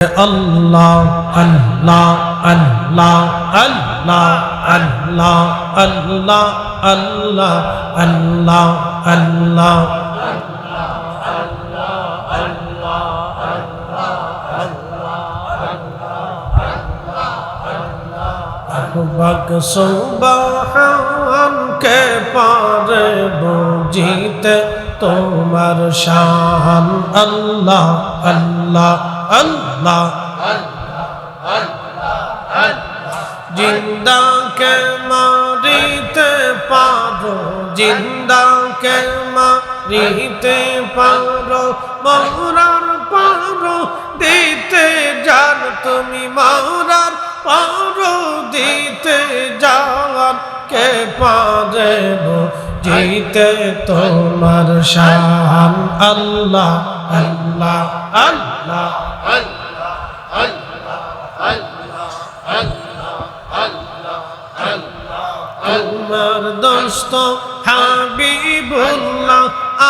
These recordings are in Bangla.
আল্লাহ আল্লাহ আল্লাহ আল্লাহ আল্লাহ আল্লাহ আল্লাহ আল্লাহ আল্লাহ। বক সুবহান কে পারে বুঝিতে তোমার শান। আল্লাহ আল্লাহ আল্লাহ জিন্দা কে মারিতে পারো জিন্দা কে মারিতে পারো, মরার পারো, দিতে জান তুমি মরার পারো, দিতে যাওয়ার কে পারে জিতে তোমার শান। আল্লাহ আল্লাহ আল্লাহ, তোমার দোস্ত হাবিবুল্লাহ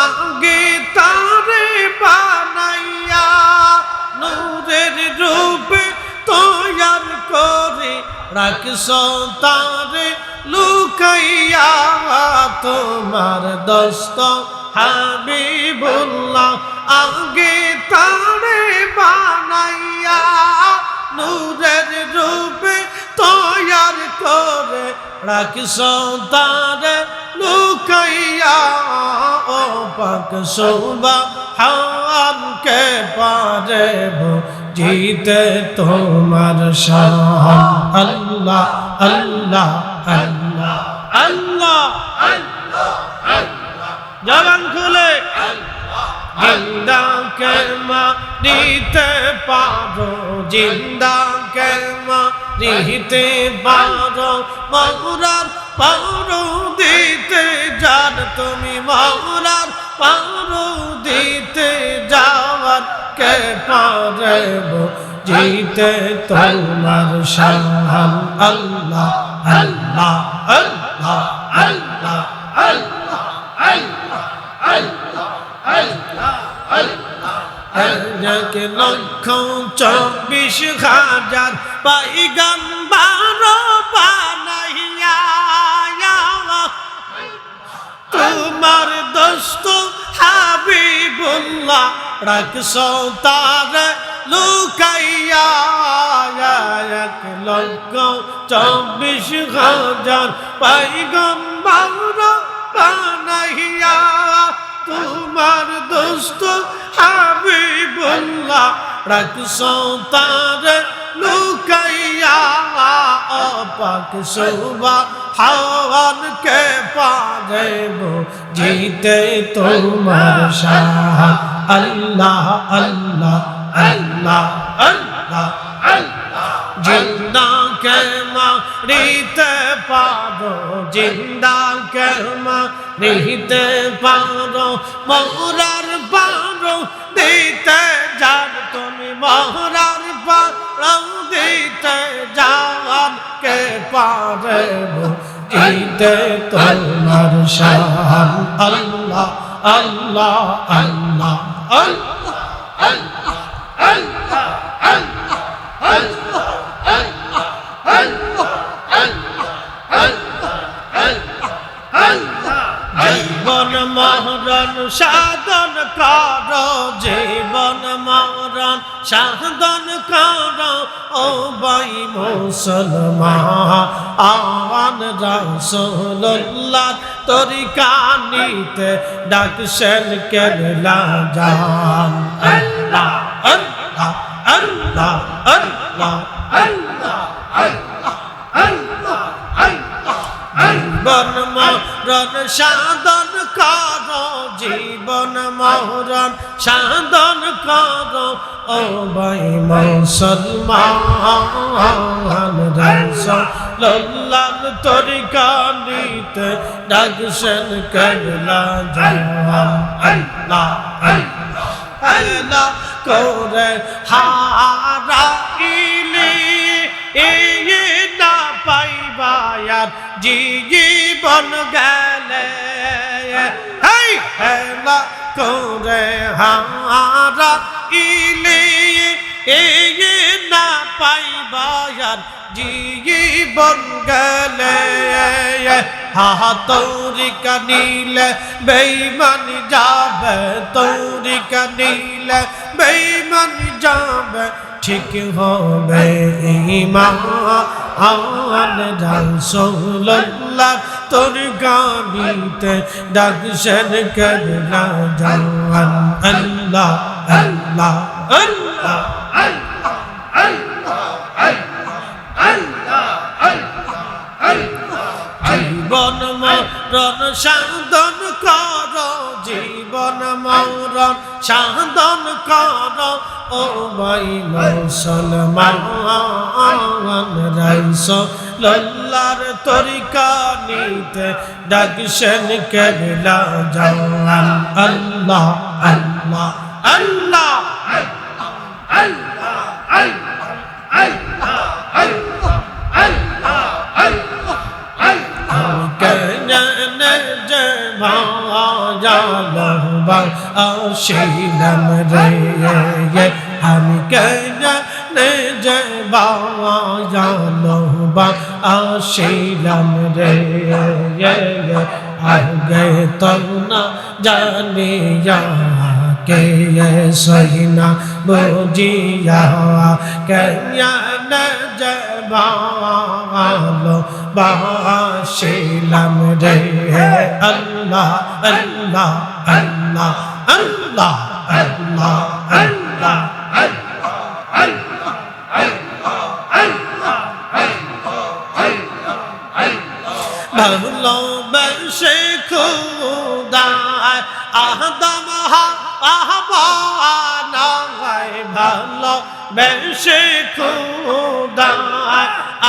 আগে তারে বানাইয়া নূরের রূপে তৈয়ার করে রাখছ তারে লুকাইয়া তোমার দোস্ত হাবিবুল্লাহ আগে তারে বানাইয়া নূরের রূপে তৈয়ার করে রাখিস তারে। লুকাইয়া, ও পাক শোভা, হামকে পারে জিতে তোমার শান আল্লাহ আল্লাহ। আল্লাহ আল্লাহ জবান খুলে। জিন্দা কে দিতে পারো জিন্দা কে দিতে পারো। মৌরার পারো দিতে যান তুমি মৌরার পারো দিতে যাওয়ার কে পারে জিতে তোমার শান আল্লাহ আল্লাহ আল্লাহ আল্লাহ আল্লাহ এক লক্ষ চব্বিশ হাজার পাইগাম বারো বানাইয়া তোমার দোস্ত হাবিবুল্লাহ রাখছ তার লুকাইয়া, এক লক্ষ চব্বিশ হাজার পাইগাম বারো বানাইয়া, তোমার দোস্ত হাবিবুল্লাহ রাখছ তার লুকাইয়া অপাক শোভা হাওয়ান কে পারেব জিতে তোমার শাহ আল্লাহ আল্লাহ আল্লাহ আল্লাহ। আল্লাহ জিন্দা কে মারিতে পারো জিন্দা কে মারিতে পারো মৌরার পারো দিতে যান তুমি মৌরার পারো দিতে যান কে পারে দিতে তোমার শান আল্লাহ আল্লাহ আল্লাহ আল্লাহ আল্লাহ আল্লাহ সাধন কর জীবন মরণ সাধন কর ও বাই মুসলমান আওয়ান রাসূলুল্লাহ তরিকা নিতে ডাকছেন কেরলা জান আল্লাহ আল্লাহ আল্লাহ আল্লাহ আল্লাহ আল্লাহ আল্লাহ আল্লাহ জীবন মরণ সাধন কর জীবন মরণ সাধন কর। ও ভাই মুসলমান রসল্লাহ তরিকা নিতে ডাকছেন কেবলা আল্লাহ আল্লাহ আল্লাহ করে হারাইলি এই না পাইবায়ার জীবন গেলে। হেই, হেলা করে হারা ইলে এই পাইবার জীবন গেলে। হা তৌরিকা নীলে বেইমানি যাবে তৌরিকা নীলে বেইমানি যাবে, ঠিক হবে ইমান রাসূলুল্লাহ তোর গানিতে ডাকছেন করলা জান আল্লাহ আল্লাহ আল্লাহ জীবন মরণ সাধন কর জীবন মরণ, সাধন কর। ও ভাই মুসলমান রাইস, লল্লার তরিকা নিতে ডাকছেন কেবলা জান আল্লাহ আল্লাহ আল্লাহ। শিলাম রে আমি কেন বাবা শিলাম রে আগে তো না জানিয়া কে সহিনা বুঝিয়া কেন যে ভালো বাসিলাম রে আল্লাহ আল্লাহ আল্লাহ আল্লাহ আল্লাহ আল্লাহ ভালোবাসে খুদা আহদম আহবানায় ভালো বেশে খুদা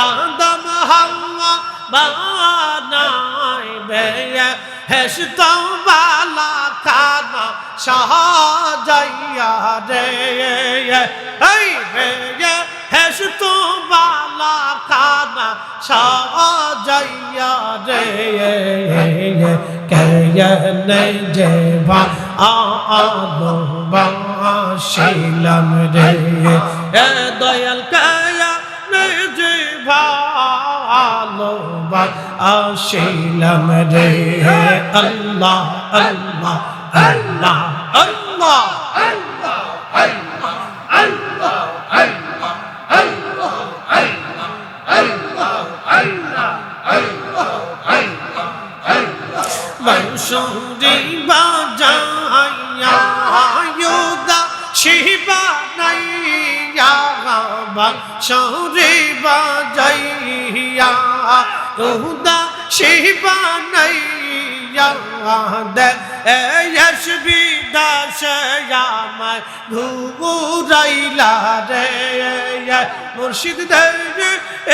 আদম হাওয়া বানায় বেয়ে হেসত বালা খানা সাহাযাইয়া রে। এই হেসত বালা খানা সাহাযাইয়া রে। কেয়নে যে ভা আলো রে। এ দয়াল কায়া যে ভালো বাসিলাম রে। আল্লাহ আল্লাহ আল্লাহ আল্লাহ। শিবা নাইয়া মনসুরি বাজাইয়া আয়ুদা শিবা নাইয়া দে। এসবি দাসয়ামায় ঘুরাইলা রে। মুর্শিদ দে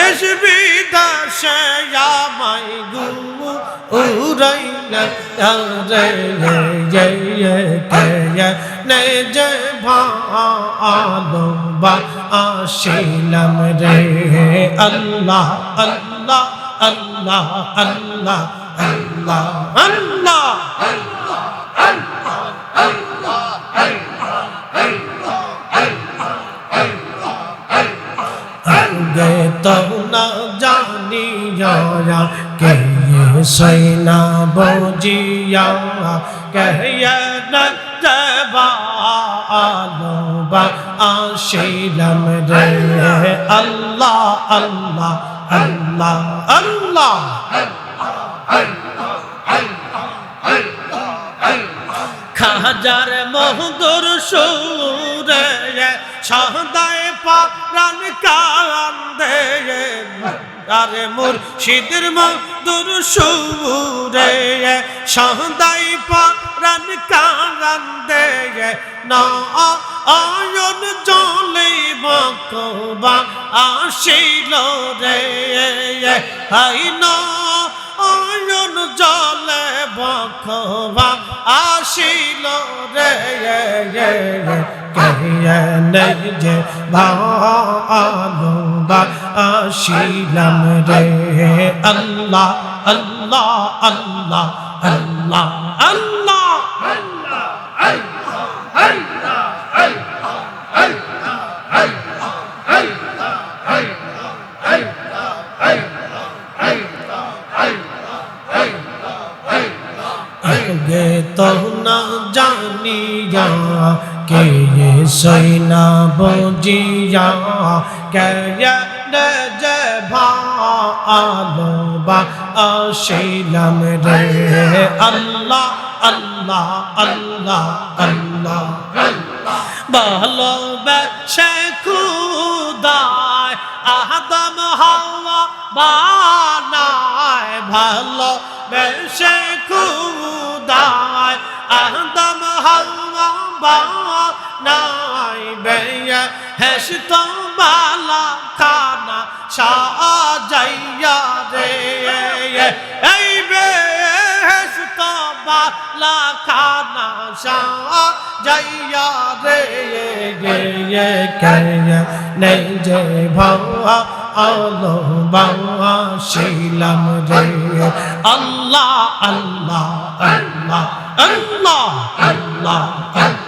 এসবি দাসয়ামায় ঘুরাইলা রে। নে যে ভালো বা আসিলাম রে। আল্লাহ আল্লাহ আল্লাহ আল্লাহ আল্লাহ আল্লাহ। গে তো না জানিয়া কে সৈনা বজিয়া কে না আলো বা আসিলাম রে। আল্লাহ আল্লাহ আল্লাহ আল্লাহ। খাজার মহদুর সুরে সদায় পারান কান্দে। আরে মুর্শিদের মধুর সুরে সদায় পারান কান্দে না আয়ন জলে বকবা আসিল রে। হাই না আয়ন জলে বকবা আসিল রে। কেনে যে ভালো বা আসিলাম রে। আল্লাহ আল্লাহ আল্লাহ আল্লাহ আল্লাহ। গে তো না জানিয়া কে সৈনা বজিয়া কে যে ভালো বা আসিলাম রে। আল্লাহ আল্লাহ আল্লাহ আল্লাহ। ভালোবেসে খুদায় আদম হাওয়া বানায়। ভালোবেসে খুদায় আদম হাওয়া বানায় বেয়া। হেসত বালা খানা সাজাইয়া রে। এই বেহেশত বালা খানা সাজাইয়া রে। গে গে নেই যে ভাওয়া আলো বাওয়া শিলাম রে। আল্লাহ আল্লাহ আল্লাহ আল্লাহ আল্লাহ আল্লাহ।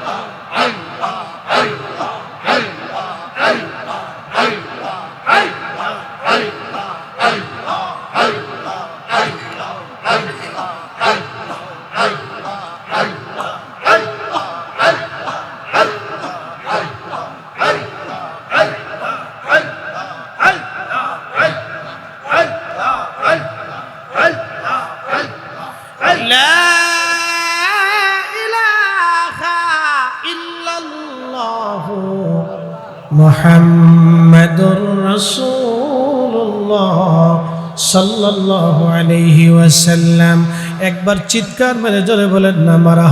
মোহাম্মদুর রসুল্লাহ সাল্লাহ আলহি ওয়াসাল্লাম। একবার চিৎকার মেরে জোরে বলেন না মারা